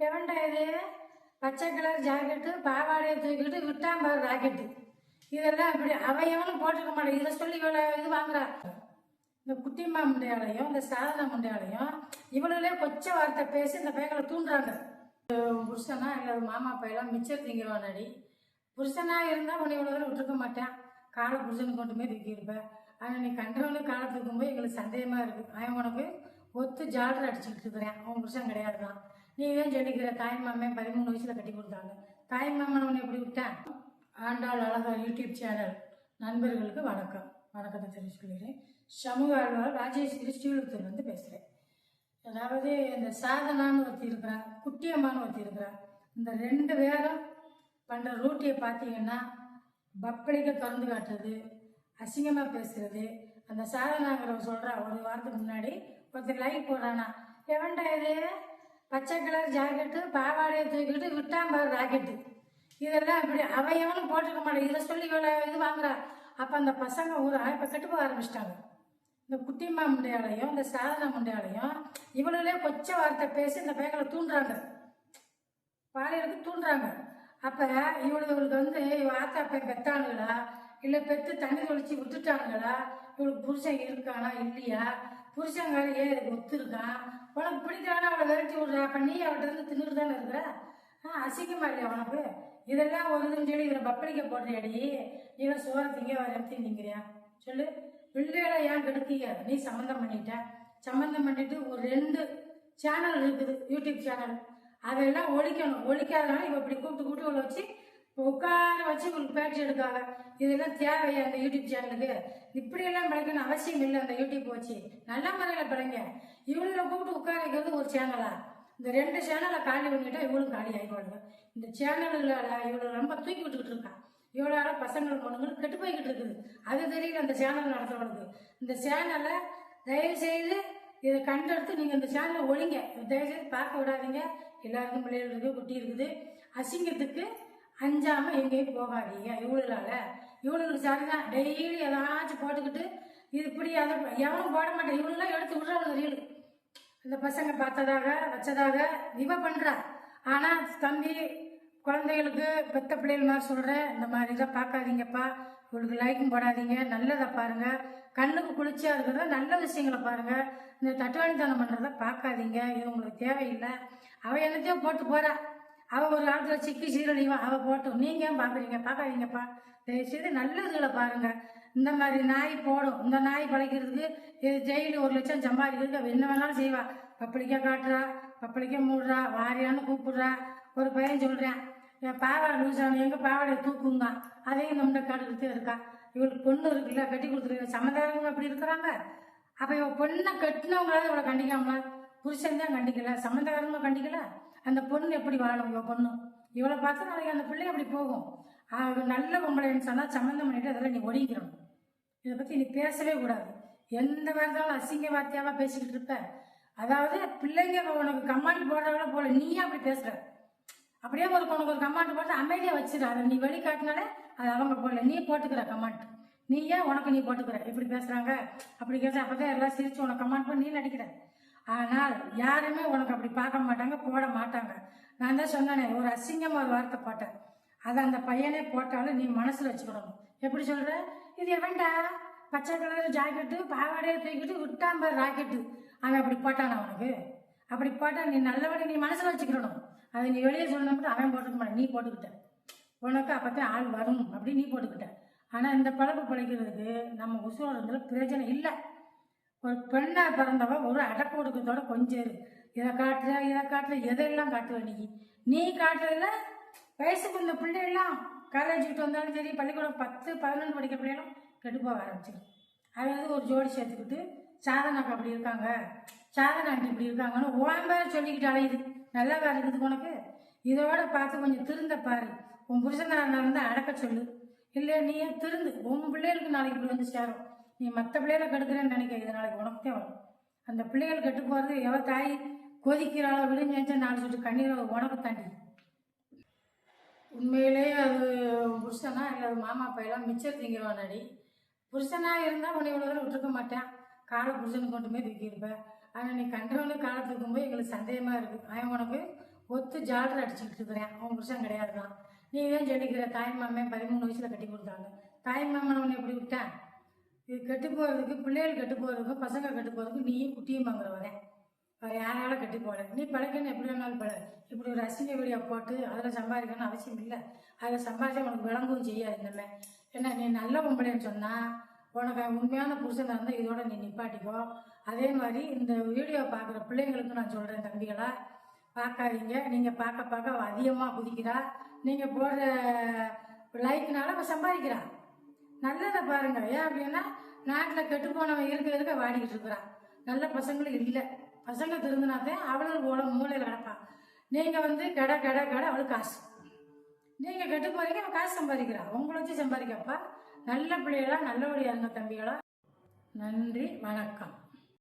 எவன்டா இது? பச்சை கலர் ஜாக்கெட்டு பாவாடையை தூக்கிட்டு விட்டான் பாரு ராக்கெட்டு இதெல்லாம் இப்படி அவன் எவனும் போட்டிருக்க மாட்டேன். இதை சொல்லி இவ்வளோ இது வாங்குறா. இந்த குட்டிம்மா முண்டையாலையும் இந்த சாதனா முண்டையாலையும் இவளுகளே கொச்ச வார்த்தை பேசி இந்த பையங்களை தூண்டுறாங்க. புருஷனா இல்லை மாமா பையெல்லாம் மிச்சம் அடி புருஷனா இருந்தால் உன்னை இவ்வளோ தூரம் விட்டுருக்க மாட்டேன். காலை புருஷனுக்கு கொண்டு போய் திக்கியிருப்பேன் ஆனால் நீ கண்டவனு காலை தூக்கும்போது எங்களுக்கு சந்தேகமாக இருக்குது அவன் உனக்கு ஒத்து ஜாலர் அடிச்சுக்கிட்டு இருக்கிறேன். உன் புருஷன் கிடையாது தான் நீ தான் சொல்லிக்கிற தாய் பதிமூணு வயசில் கட்டி கொடுத்தாங்க. தாய் மாமன் உன்னை எப்படி விட்டேன்? ஆண்டாள் அழகா யூடியூப் சேனல் நண்பர்களுக்கு வணக்கம். வணக்கத்தை தெரிவிச்சு சொல்லிடுறேன் சமூக ஆழ்வார் ராஜேஸ்வரி வந்து பேசுகிறேன் அதாவது இந்த சாதனான்னு ஒருத்தி இருக்கிறா குட்டியம்மான்னு ஒருத்தி இருக்கிறா. இந்த ரெண்டு பேரும் பண்ணுற ரூட்டியை பார்த்தீங்கன்னா பப்பளிக்க திறந்து காட்டுறது அசிங்கமாக பேசுறது அந்த சாதனாங்கிறவ சொல்கிறா ஒரு வாரத்துக்கு முன்னாடி ஒருத்தர் லைக் போடுறானா எவன்டா இது? பச்சை கலர் ஜாக்கெட்டு பாவாடையை தூக்கிட்டு விட்டான் பாரு ராக்கெட்டு இதெல்லாம் இப்படி அவன் போட்டுக்க போட்டிருக்க மாட்டேன். இதை சொல்லி இவ்வளோ இது வாங்குறா. அப்போ அந்த பசங்க ஊரா இப்போ கெட்டு போக ஆரம்பிச்சிட்டாங்க. இந்த குட்டிம்மா முண்டையாலையும் இந்த சாதனா முண்டையாலையும் இவ்வளோலே கொச்ச வார்த்தை பேசி இந்த பையங்களை தூண்டுறாங்க. பாலியலுக்கு தூண்டுறாங்க. அப்போ இவளுக்கு வந்து இவ ஆத்தா பை பெத்தானுங்களா? இல்லை பெத்து தண்ணி தொளிச்சு விட்டுட்டானுங்களா? இவளுக்கு புருஷன் இருக்கானா இல்லையா? புருஷங்கார ஏன் இதுக்கு ஒத்து இருக்கான்? உனக்கு பிடிக்கிறானா அவளை விரட்டி விடுற. அப்போ நீ அவள்கிட்ட இருந்து தின்னுட்டு தானே இருக்கிற? ஆ அசிங்கமா இல்லையா உனக்கு. இதெல்லாம் வருதுன்னு சொல்லி இவரை பப்பளிக்க போடுறியடி. இவன் சோற திங்க வர திங்கிறியா சொல்லு. பிள்ளைகளை ஏன் கெடுத்தீங்க? நீ சம்மந்தம் பண்ணிட்ட. சம்மந்தம் பண்ணிட்டு ஒரு ரெண்டு சேனல் இருக்குது. யூடியூப் சேனல் அதெல்லாம் ஒழிக்கணும். ஒழிக்காதனால இவ இப்படி கூப்பிட்டு கூப்பிட்டு உள்ள வச்சு உட்கார வச்சு உங்களுக்கு பேட்டி எடுக்காங்க. இதெல்லாம் தேவையா அந்த யூடியூப் சேனலுக்கு இப்படியெல்லாம் பிழைக்கணும் அவசியம் இல்லை அந்த யூடியூப் வச்சு நல்ல முறையில் பிழைங்க இவங்களை கூப்பிட்டு உட்கார வைக்கிறது ஒரு சேனலா இந்த ரெண்டு சேனலை காலி பண்ணிட்டா இவளும் காலி ஆகிடுவாங்க இந்த சேனல்களால் இவளை ரொம்ப தூக்கி விட்டுக்கிட்டு இருக்கான் இவளால பசங்களுக்கு பொண்ணுங்களும் கெட்டு போய்கிட்டு இருக்குது. அது தெரியல அந்த சேனல் நடத்துறவனுக்கு இந்த சேனலை தயவு செய்து இதை கண்டெடுத்து நீங்கள் இந்த சேனலை ஒழிங்க. தயவு செய்து பார்க்க விடாதீங்க. எல்லாருக்கும் பிள்ளைகள் இருக்குது குட்டி இருக்குது. அசிங்கத்துக்கு அஞ்சாம எங்கேயும் போகாதீங்க. இவளுகளால இவளுக்கு சரிதான் டெய்லி ஏதாச்சும் போட்டுக்கிட்டு இது இப்படி அதை எவனும் போட மாட்டேன் இவளுலாம் எடுத்து விடுறாங்க ரீல். இந்த பசங்க பார்த்ததாக வச்சதாக இவ பண்ணுறா ஆனால் தம்பி குழந்தைகளுக்கு பெத்த பிள்ளைகள் மாதிரி சொல்கிறேன் இந்த மாதிரி தான் பார்க்காதீங்கப்பா. இவளுக்கு லைக்கும் போடாதீங்க. நல்லதை பாருங்கள் கண்ணுக்கு குளிர்ச்சியாக இருக்கிறத? நல்ல விஷயங்களை பாருங்கள் இந்த தட்டுவாணித்தனம் பண்ணுறத பார்க்காதீங்க. இது உங்களுக்கு தேவையில்லை. அவள் என்னத்தையும் போட்டு போகிறா அவள் ஒரு காலத்தில் சிக்கி சீரழிவா அவள் போட்டும். நீங்கள் ஏன் பார்க்குறீங்க பார்க்காதீங்கப்பா தயவுசெய்து நல்லதுகளை பாருங்கள் இந்த மாதிரி நாய் போடும். இந்த நாய் பழைக்கிறதுக்கு இது ஜெயிலு ஒரு லட்சம் சம்பாதிக்கிறதுக்கு அவள் என்ன வேணாலும் செய்வா. பப்பளிக்க காட்டுறா பப்பளிக்க மூடுறா வாரியான்னு கூப்பிடுறா. ஒரு பையன் சொல்கிறேன் என் பாவாடை புருஷானு எங்கள் பாவாடையை தூக்குங்க? அதையும் நம்ம காட்டுக்கிட்டே இருக்கா. இவளுக்கு பொண்ணு இருக்குல்ல கட்டி கொடுத்துருக்க சமதாரங்க அப்படி இருக்கிறாங்க. அப்போ இவ பொண்ணை கட்டினவங்களாவது இவளை கண்டிக்காமல? புருஷன் தான் கண்டிக்கல சம்மந்தக்காரங்களும் கண்டிக்கல. அந்த பொண்ணு எப்படி வாழும் இவ பொண்ணு. இவளை பார்த்து நாளைக்கு அந்த பிள்ளை அப்படி போகும். நல்ல பொம்பளைன்னு சொன்னால் சம்மந்தம் பண்ணிட்டு அதெல்லாம் நீ ஒழிக்கிறணும். இதை பற்றி நீ பேசவே கூடாது. எந்த வார்த்தையாலும் அசிங்க வார்த்தையாவா பேசிக்கிட்டு இருப்ப. அதாவது பிள்ளைங்க உனக்கு கமாண்ட் போடுறவங்கள போல நீயே அப்படி பேசுற. அப்படியே ஒரு உனக்கு ஒரு கமாண்ட் போட்டு அமைதியா வச்சிரு. அதை நீ வெளிக்காட்டினாலே அது அவங்க போடல நீ போட்டுக்கிற கமாண்ட் நீ ஏன் உனக்கு நீ போட்டுக்கிற. இப்படி பேசுறாங்க. அப்படி கேட்டு அப்பதான் எல்லாம் சிரிச்சு உனக்கு கமாண்ட் பண்ணி நீ நடிக்கிற. ஆனால் யாருமே உனக்கு அப்படி பார்க்க மாட்டாங்க போட மாட்டாங்க. நான் தான் சொன்னேனே ஒரு அசிங்கமா ஒரு வார்த்தை போட்டேன். அதை அந்த பையனே போட்டாலும் நீ மனசுல வச்சுக்கணும். எப்படி சொல்ற? இது எவன்டா பச்சை கலர் ஜாக்கெட்டு பாவாடையை தூக்கிட்டு விட்டான் ராக்கெட்டு அவன் அப்படி போட்டானா அவனுக்கு அப்படி போட்டா நீ நல்லபடி நீ மனசுல வச்சுக்கிடணும் அதை நீ வெளியே சொல்லணும்னு அவன் போட்டுக்க நீ போட்டுக்கிட்ட. உனக்கு அப்பதான் ஆள் வரும் அப்படின்னு நீ போட்டுக்கிட்ட. ஆனா இந்த பழப்பு பிழைக்கிறதுக்கு நம்ம உசுரோட இருந்ததுல பிரயோஜனம் இல்லை. ஒரு பெண்ணா பிறந்தவ ஒரு அடக்க ஒடுக்கத்தோட கொஞ்சம் இதை காட்டுற இதை காட்டுற எதையெல்லாம் காட்டுவ நீ? நீ காட்டுறதுல வயசுக்கு இந்த பிள்ளைகள்லாம் காலேஜ் விட்டு வந்தாலும் சரி பள்ளிக்கூடம் பத்து பதினொன்று படிக்கிற பிள்ளைகளும் கெட்டு போக ஆரம்பிச்சிடும் அதாவது ஒரு ஜோடி சேர்த்துக்கிட்டு சாதனாக்கு அப்படி இருக்காங்க சாதனா ஆண்டி இப்படி இருக்காங்கன்னு உன் பேர் சொல்லிக்கிட்டு அலையுது நல்லா வேலை இருக்குது உனக்கு? இதோட பார்த்து கொஞ்சம் திருந்த பாரு. உன் புருஷனாரனா இருந்தால் அடக்க சொல்லு. இல்லை நீ திருந்து. உன் பிள்ளைகளுக்கு நாளைக்கு இப்படி வந்து சேரும். நீ மற்ற பிள்ளைகளை கெடுக்கிறேன்னு நினைக்க இது நாளைக்கு உனக்கு வரும். அந்த பிள்ளைகள் கெட்டு போகிறது எவ்வளோ தாய் கொதிக்கிறாளோ விழுந்து நாலு சுட்டு கண்ணீரை உனக்கு தாண்டி. உண்மையிலேயே அது புருஷனா இல்லை அது மாமா பையெல்லாம் மிச்சர் திங்கிறவானடி புருஷனா இருந்தால் உன்னை இவ்வளோ தூரம் விட்டுருக்க மாட்டேன். காலை புருஷனுக்கு கொண்டு போய் தூக்கியிருப்பேன் ஆனால் நீ கண்டவனு காலை தூக்கும்போது எங்களுக்கு சந்தேகமாக இருக்குது அவன் உனக்கு ஒத்து ஜாலர் அடிச்சுக்கிட்டு இருக்கிறேன். அவன் புருஷன் கிடையாது தான் நீ தான் சொல்லிக்கிற தாய் மாமன் பதிமூணு வயசில் கட்டி கொடுத்தாங்க. தாய் மாமன் உன்னை எப்படி விட்டேன்? இது கெட்டு போகிறதுக்கு பிள்ளைகள் கெட்டு போகிறதுக்கும் பசங்க கெட்டு போகிறதுக்கும் நீயும் குட்டியும் வாங்குறவரேன் வேறு யாரால கட்டி போகல. நீ பழக்கன்னு எப்படி வேணாலும் பழ இப்படி ஒரு அசிங்க வீடியோ போட்டு அதில் சம்பாதிக்கணும்னு அவசியம் இல்லை. அதில் சம்பாதிச்சா உனக்கு விளங்கவும் செய்யாது இந்தமே என்ன நீ நல்ல பொம்பளைன்னு சொன்னால் உனக்கு உண்மையான புருஷனாக இருந்தால் இதோட நீ நிப்பாட்டிக்கோ. அதே மாதிரி இந்த வீடியோ பார்க்குற பிள்ளைங்களுக்கு நான் சொல்கிறேன் தம்பிகளா. பார்க்காதீங்க. நீங்கள் பார்க்க பார்க்க அதிகமாக குதிக்கிறா. நீங்கள் போடுற லைக்னால அவள் சம்பாதிக்கிறான் நல்லதை பாருங்க. ஏன் அப்படின்னா நாட்டில் கெட்டு போனவன் இருக்க இருக்க வாடிக்கிட்டு இருக்கிறான்? நல்ல பசங்களும் இல்லை. பசங்க திருந்தினாத்தான் அவளுக்கு போல மூளையில் கிடப்பான். நீங்கள் வந்து கடை கடை கடை அவளுக்கு காசு. நீங்கள் கெட்டு போறீங்க அவன் காசு சம்பாதிக்கிறா உங்களை வச்சு சம்பாதிக்கப்பா. நல்ல பிள்ளைகளா நல்லபடியா இருங்க தம்பிகளா. நன்றி வணக்கம்.